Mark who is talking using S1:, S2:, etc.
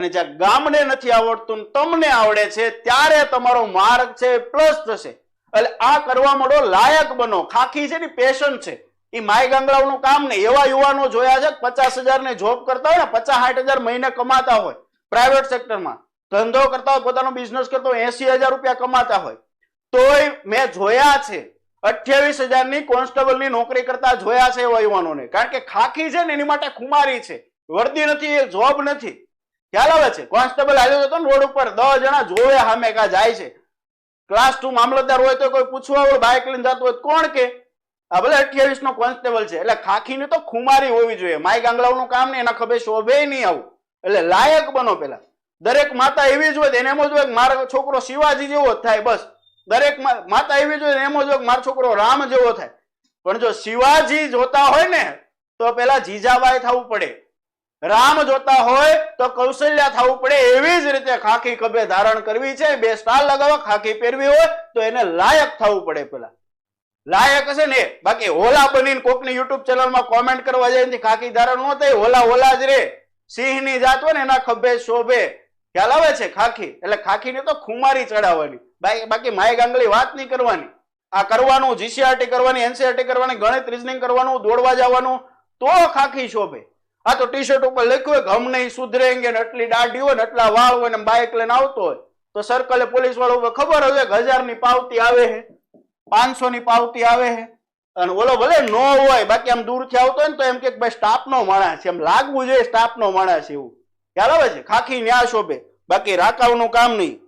S1: અને જ્યાં ગામને નથી આવડતું તમને આવડે છે, ત્યારે તમારો માર્ગ છે પ્લસ થશે. એટલે આ કરવા માંડો લાયક બનો. ખાખી છે ને પેશન છે. એ માય ગાંગડાઓનું કામ નહીં. એવા યુવાનો જોયા છે, પચાસ હજાર ને જોબ કરતા હોય ને, પચાસ સાઠ હજાર મહિને કમાતા હોય પ્રાઇવેટ સેક્ટરમાં ધંધો કરતા હોય, પોતાનો બિઝનેસ કરતો હોય એસી હજાર રૂપિયા કમાતા હોય. તોય મેં જોયા છે, અઠ્યાવીસ હજારની કોન્સ્ટેબલની નોકરી કરતા જોયા છે એવા યુવાનોને. કારણ કે ખાખી છે ને, એની માટે ખુમારી છે. વર્દી નથી, એ જોબ નથી. ખ્યાલ આવે છે? કોન્સ્ટેબલ આવ્યો હતો ને રોડ ઉપર દસ જણા જોવે સામે કા જાય છે. ક્લાસ ટુ મામલતદાર હોય તો કોઈ પૂછવા હોય બાઇક લઈને જતું હોય કોણ કે? આ ભલે અઠ્યાવીસ નો કોન્સ્ટેબલ છે. એટલે ખાખીની તો ખુમારી હોવી જોઈએ. માય ગાંગલાઓનું કામ નહીં, એના ખભે શોભે નહીં આવું. એટલે લાયક બનો પેલા. દરેક માતા એવી જ હોય એને એમ જ હોય મારો છોકરો શિવાજી જેવો થાય, બસ. દરેક માતા એવી જ હોય એમ જ હોય મારો છોકરો રામ જેવો થાય. પણ જો શિવાજી જોતા હોય ને, તો પેલા જીજાબાઈ થવું પડે. રામ જોતા હોય તો કૌશલ્યા થવું પડે એવી જ રીતે ખાખી ખભે ધારણ કરવી છે. બે સ્ટાર લગાવવા, ખાખી પહેરવી હોય તો એને લાયક થવું પડે પેલા. લાયક હશે ને બાકી હોલા બનીને કોકની યુટ્યુબ ચેનલમાં કોમેન્ટ કરવા જાય ખાખી ધારણ ન થાય, હોલા હોલા જ રે. સિંહની જાત હોય ને એના ખભે શોભે. ખ્યાલ આવે છે ખાખી? એટલે ખાખીને તો ખુમારી ચડાવવાની. બાકી બાકી માય ગાંગલી વાત નહીં કરવાની. આ કરવાનું જીસીઆરટી કરવાની એનસીઆરટી કરવાની, ગણિત રીઝનિંગ કરવાનું, દોડવા જવાનું, તો ખાખી શોભે. આ તો ટી શર્ટ ઉપર લખ્યું હોય કે હમ નહીં સુધરેંગે ને એટલી દાઢી હોય ને એટલા વાળ હોય ને બાઇક લઈને આવતો હોય. તો સર્કલે પોલીસ વાળો ઉપર ખબર કે હજારની પાવતી આવે છે પાંચસો ની પાવતી આવે છે અને ઓલો ભલે નો હોય, બાકી આમ દૂરથી આવતો હોય ને તો એમ કે ભાઈ સ્ટાફ નો માણસ એમ લાગવું જોઈએ સ્ટાફ નો માણસ એવું. ખ્યાલ આવે છે? ખાખી ન્યા શોભે. બાકી રાકાવનું કામ નહીં.